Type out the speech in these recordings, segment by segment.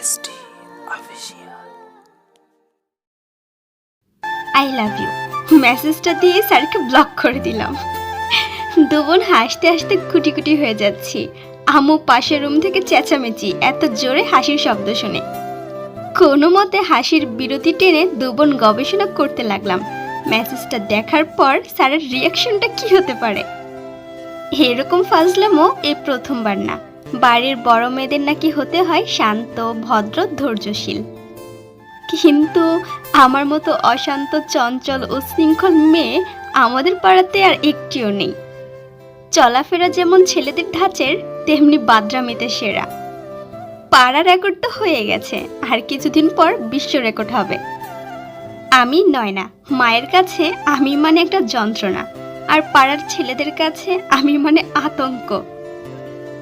ST official I love you মেসেজটা দিয়ে স্যারকে ব্লক করে দিলাম। দুবোন হাসতে হাসতে কুটি কুটি হয়ে যাচ্ছি। আমু পাশের রুম থেকে চেঁচামেচি, এত জোরে হাসির শব্দ শুনে। কোনো মতে হাসির বিরতি টেনে দুবোন গবেষণা করতে লাগলাম। মেসেজটা দেখার পর স্যারের রিয়াকশনটা কি হতে পারে? এরকম ফাজলামও এই প্রথমবার না। বাড়ির বড় মেয়েদের নাকি হতে হয় শান্ত, ভদ্র, ধৈর্যশীল। কিন্তু আমার মতো অশান্ত, চঞ্চল ও শৃঙ্খল মেয়ে আমাদের পাড়াতে আর একটিও নেই। চলাফেরা যেমন ছেলেদের ধাঁচের, তেমনি বাদরামিতে সেরা। পাড়া রেকর্ড তো হয়ে গেছে, আর কিছুদিন পর বিশ্ব রেকর্ড হবে। আমি নয় না, মায়ের কাছে আমি মানে একটা যন্ত্রণা, আর পাড়ার ছেলেদের কাছে আমি মানে আতঙ্ক।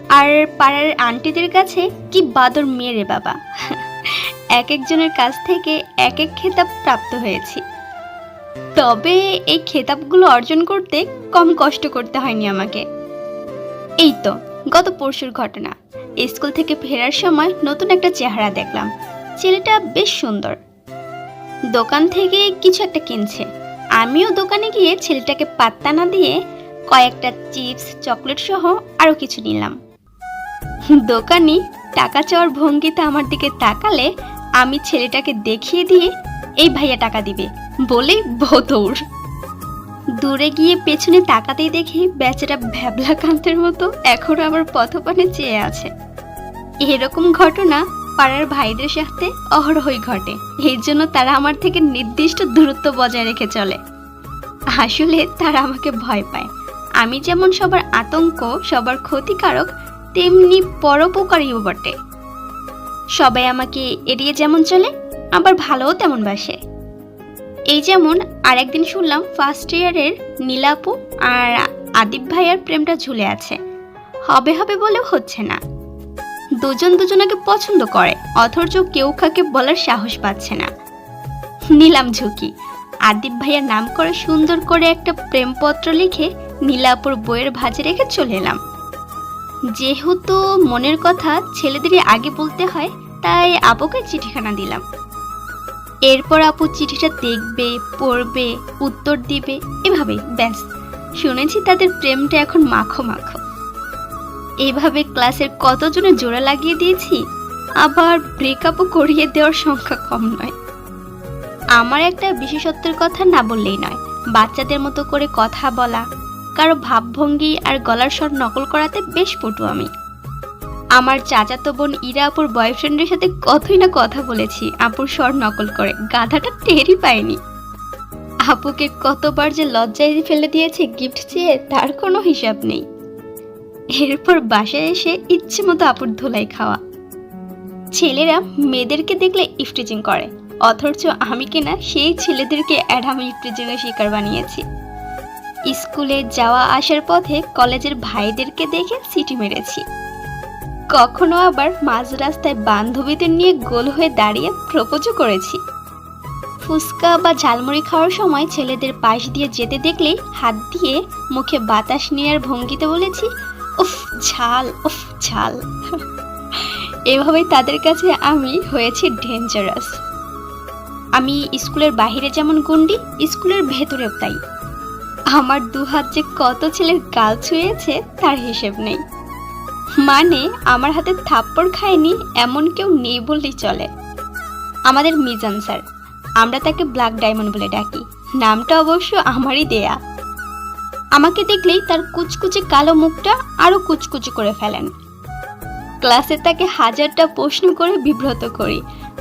আর পাড়ার আন্টিদের কাছে কি বাদর মেয়ে বাবা? এক একজনের কাছ থেকে এক এক খেতাব প্রাপ্ত হয়েছি। তবে এই খেতাবগুলো অর্জন করতে কম কষ্ট করতে হয়নি আমাকে। এই তো, গত পরশুর ঘটনা। স্কুল থেকে ফেরার সময় নতুন একটা চেহারা দেখলাম। ছেলেটা বেশ সুন্দর। দোকান থেকে কিছু একটা কিনছে। আমিও দোকানে গিয়ে ছেলেটাকে পাত্তা না দিয়ে কয়েকটা চিপস, চকলেট সহ আরও কিছু নিলাম। দোকানি টাকা চাওয়ার ভঙ্গিতে আমার দিকে তাকালে আমি ছেলেটাকে দেখিয়ে দিয়ে এই ভাইয়া টাকা দিবে বলে ভোতৌর দূরে গিয়ে পেছনে তাকাতেই দেখি বেচারা ভ্যাবলা কান্তের মতো এখনও আমার পথপানে চেয়ে আছে। এরকম ঘটনা পাড়ার ভাইদের সাথে অহরহই ঘটে। এই জন্য তারা আমার থেকে নির্দিষ্ট দূরত্ব বজায় রেখে চলে। আসলে তারা আমাকে ভয় পায়। আমি যেমন সবার আতঙ্ক, সবার ক্ষতিকারক তেমনি পরোপকারীও বটে। সবাই আমাকে এড়িয়ে যেমন চলে, আবার ভালোও তেমন বাসে। এই যেমন আরেকদিন শুনলাম ফার্স্ট ইয়ারের নীলাপু আর আদিব ভাইয়ার প্রেমটা ঝুলে আছে। হবে হবে বলেও হচ্ছে না। দুজন দুজনকে পছন্দ করে, অথচ কেউ কাকে বলার সাহস পাচ্ছে না। নিলাম ঝুঁকি। আদিব ভাইয়ার নাম করে সুন্দর করে একটা প্রেমপত্র লিখে নীলাপুর বইয়ের ভাজে রেখে চলে এলাম। যেহেতু মনের কথা ছেলেদেরই আগে বলতে হয়, তাই আপুকে চিঠিখানা দিলাম। এরপর আপু চিঠিটা দেখবে, পড়বে, উত্তর দিবে এভাবে ব্যাস। শুনেছি তাদের প্রেমটা এখন মাখো মাখো। এভাবে ক্লাসের কতজনে জোড়া লাগিয়ে দিয়েছি, আবার ব্রেকআপও করিয়ে দেওয়ার সংখ্যা কম নয়। আমার একটা বিশেষত্বের কথা না বললেই নয়, বাচ্চাদের মতো করে কথা বলা কারও ভাবভঙ্গি আর গলার স্বর নকল করাতে বেশ পটু আমি। আমার চাচাতো বোন ইরা আপুর বয়ফ্রেন্ডের সাথে কতই না কথা বলেছি, আপুর স্বর নকল করে, গাধাটা টেরই পায়নি আপুকে কতবার যে লজ্জায় ফেলে দিয়েছে গিফট চেয়ে তার কোনো হিসাব নেই। এরপর বাসায় এসে ইচ্ছে মতো আপুর ধুলাই খাওয়া। ছেলেরা মেয়েদেরকে দেখলে ইফটিজিং করে, অথচ আমি কিনা সেই ছেলেদেরকে অ্যাডাম ইফটিজিংয়ের শিকার বানিয়েছি। স্কুলে যাওয়া আসার পথে কলেজের ভাইদেরকে দেখে সিটি মেরেছি। কখনো আবার মাঝ রাস্তায় বান্ধবীদের নিয়ে গোল হয়ে দাঁড়িয়ে প্রপোজও করেছি। ফুচকা বা ঝালমুড়ি খাওয়ার সময় ছেলেদের পাশ দিয়ে যেতে দেখলেই হাত দিয়ে মুখে বাতাস নেওয়ার ভঙ্গিতে বলেছি, উফ, ঝাল উফ, ঝাল। এভাবেই তাদের কাছে আমি হয়েছি ডেঞ্জারাস আমি স্কুলের বাইরে যেমন গুন্ডি, স্কুলের ভেতরেও তাই। আমার দু হাত যে কত ছেলের গাল ছুঁয়েছে তার হিসেব নেই। মানে আমার হাতে থাপ্পড় খায়নি এমন কেউ নেই বললেই চলে। আমাদের মিজান স্যার, আমরা তাকে ব্ল্যাক ডায়মন্ড বলে ডাকি। নামটা অবশ্য আমারই দেয়া। আমাকে দেখলেই তার কুচকুচে কালো মুখটা আরও কুচকুচে করে ফেলেন। ক্লাসে তাকে হাজারটা প্রশ্ন করে বিব্রত করি।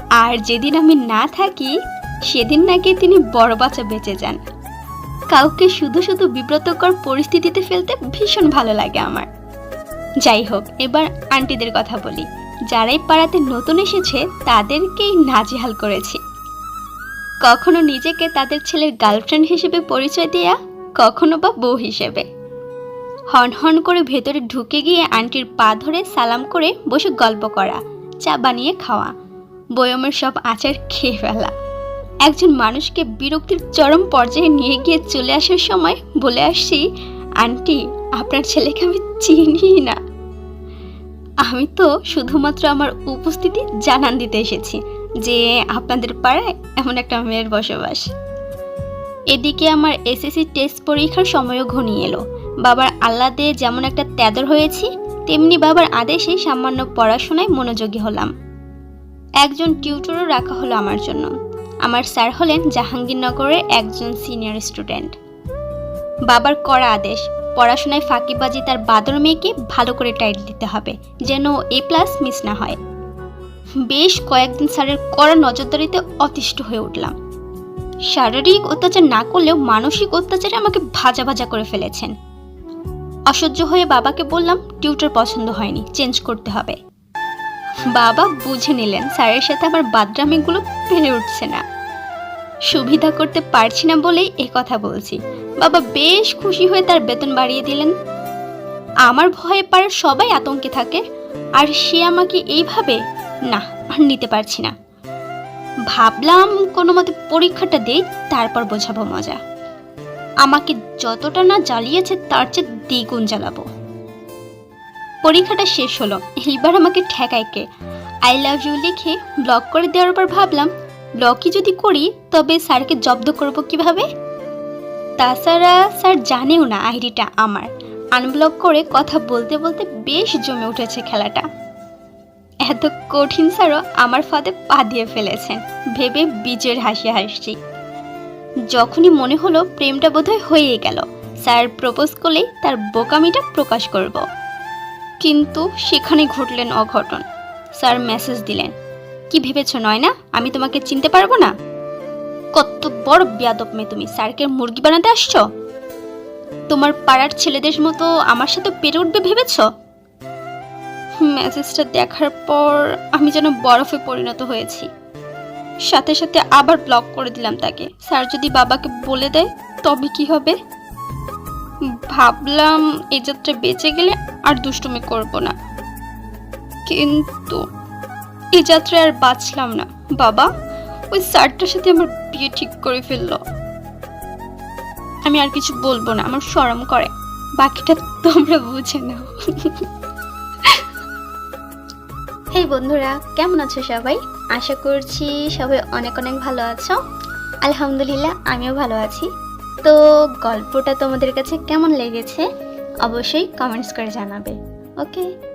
আর যেদিন আমি না থাকি, সেদিন নাকি তিনি বড় বাচ্চা বেঁচে যান। কাউকে শুধু শুধু বিব্রতকর পরিস্থিতিতে ফেলতে ভীষণ ভালো লাগে আমার। যাই হোক, এবার আন্টিদের কথা বলি। যারাই পাড়াতে নতুন এসেছে, তাদেরকেই নাজেহাল করেছি। কখনো নিজেকে তাদের ছেলের গার্লফ্রেন্ড হিসেবে পরিচয় দেয়া, কখনো বা বউ হিসেবে। হন হন করে ভেতরে ঢুকে গিয়ে আন্টির পা ধরে সালাম করে বসে গল্প করা, চা বানিয়ে খাওয়া, বয়মের সব আচার খেয়ে ফেলা। একজন মানুষকে বিরক্তির চরম পর্যায়ে নিয়ে গিয়ে চলে আসার সময় বলে আসছি আন্টি, আপনার ছেলেকে আমি চিনি না। আমি তো শুধুমাত্র আমার উপস্থিতি জানান দিতে এসেছি যে আপনাদের পাড়ায় এমন একটা মেয়ের বসবাস। এদিকে আমার এসএসসি টেস্ট পরীক্ষার সময়ও ঘনিয়ে এলো। বাবার আহ্লাদে যেমন একটা ত্যাদর হয়েছি, তেমনি বাবার আদেশে সামান্য পড়াশোনায় মনোযোগী হলাম। একজন টিউটরও রাখা হলো আমার জন্য। আমার স্যার হলেন জাহাঙ্গীরনগরের একজন সিনিয়র স্টুডেন্ট। বাবার কড়া আদেশ, পড়াশোনায় ফাঁকিবাজি তার বাদর মেয়েকে ভালো করে টাইট দিতে হবে, যেন এ প্লাস মিস না হয়। বেশ কয়েকদিন স্যারের কড়া নজরদারিতে অতিষ্ঠ হয়ে উঠলাম। শারীরিক অত্যাচার না করলেও মানসিক অত্যাচারে আমাকে ভাজা ভাজা করে ফেলেছেন। অসহ্য হয়ে বাবাকে বললাম টিউটর পছন্দ হয়নি চেঞ্জ করতে হবে। বাবা বুঝে নিলেন স্যারের সাথে আমার বাদরামিগুলো পেরে উঠছে না। সুবিধা করতে পারছি না বলেই এ কথা বলছি। বাবা বেশ খুশি হয়ে তার বেতন বাড়িয়ে দিলেন। আমার ভয়ে পাড়ার সবাই আতঙ্কে থাকে, আর সে আমাকে এইভাবে, না, আর নিতে পারছি না। ভাবলাম কোনো মতে পরীক্ষাটা দেই, তারপর বোঝাবো মজা। আমাকে যতটা না জ্বালিয়েছে, তার চেয়ে দ্বিগুণ জ্বালাবো। পরীক্ষাটা শেষ হলো। এইবার আমাকে ঠেকায় কে? আই লাভ ইউ লিখে ব্লক করে দেওয়ার পর ভাবলাম ব্লকই যদি করি, তবে স্যারকে জব্দ করব কীভাবে? তাছাড়া স্যার জানেও না আইডিটা আমার। আনব্লক করে কথা বলতে বলতে বেশ জমে উঠেছে খেলাটা। এত কঠিন স্যারও আমার ফাঁদে পা দিয়ে ফেলেছেন ভেবে বীজের হাসি হাসছি। যখনই মনে হলো প্রেমটা বোধহয় হয়ে গেল, স্যার প্রপোজ করলেই তার বোকামিটা প্রকাশ করব। কিন্তু সেখানে ঘটলেন অঘটন। স্যার মেসেজ দিলেন। কি ভেবেছ নয় না আমি তোমাকে চিনতে পারব না? কত বড় বিয়াদব মেয়ে তুমি। স্যারকে মুরগি বানাতে আসছো? তোমার পাড়ার ছেলেদের মতো আমার সাথে পেরে উঠবে ভেবেছ? মেসেজটা দেখার পর আমি যেন বরফে পরিণত হয়েছি। সাথে সাথে আবার ব্লক করে দিলাম তাকে। স্যার যদি বাবাকে বলে দেয়, তবে কি হবে? ভাবলাম এই যাত্রা বেঁচে গেলে আর দুষ্টুমি করব না। কিন্তু এই যাত্রায় আর বাঁচলাম না। বাবা, ওই স্যারটার সাথে আমার বিয়ে ঠিক করে ফেলল। আমি আর কিছু বলব না, আমার শরম করে। বাকিটা তোমরা বুঝে নাও। হেই বন্ধুরা, কেমন আছো সবাই? আশা করছি সবাই অনেক অনেক ভালো আছো। আলহামদুলিল্লাহ, আমিও ভালো আছি। তো গল্পটা তোমাদের কাছে কেমন লেগেছে? অবশ্যই কমেন্টস করে জানাবে। ওকে